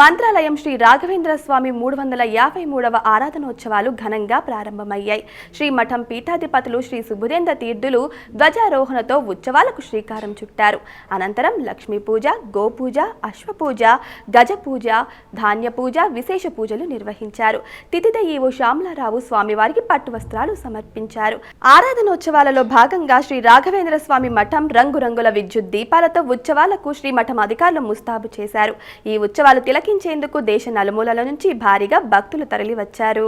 మంత్రాలయం శ్రీ రాఘవేంద్ర స్వామి మూడు వందల యాభై మూడవ ఆరాధనోత్సవాలు ఘనంగా ప్రారంభమయ్యాయి. శ్రీ మఠం పీఠాధిపతులు శ్రీ సుబుదేంద్ర తీర్థులు ధ్వజారోహణతో ఉత్సవాలకు శ్రీకారం చుట్టారు. అనంతరం లక్ష్మీ పూజ గోపూజ అశ్వపూజ గజ పూజ ధాన్య పూజ విశేష పూజలు నిర్వహించారు. తిథిద ఈవో శ్యామలారావు స్వామివారికి పట్టు వస్త్రాలు సమర్పించారు. ఆరాధనోత్సవాలలో భాగంగా శ్రీ రాఘవేంద్ర స్వామి మఠం రంగురంగుల విద్యుత్ దీపాలతో ఉత్సవాలకు శ్రీ మఠం అధికారులు ముస్తాబు చేశారు. ఈ ఉత్సవాలు తిలక తిలకించేందుకు దేశ నలుమూలల నుంచి భారీగా భక్తులు తరలివచ్చారు.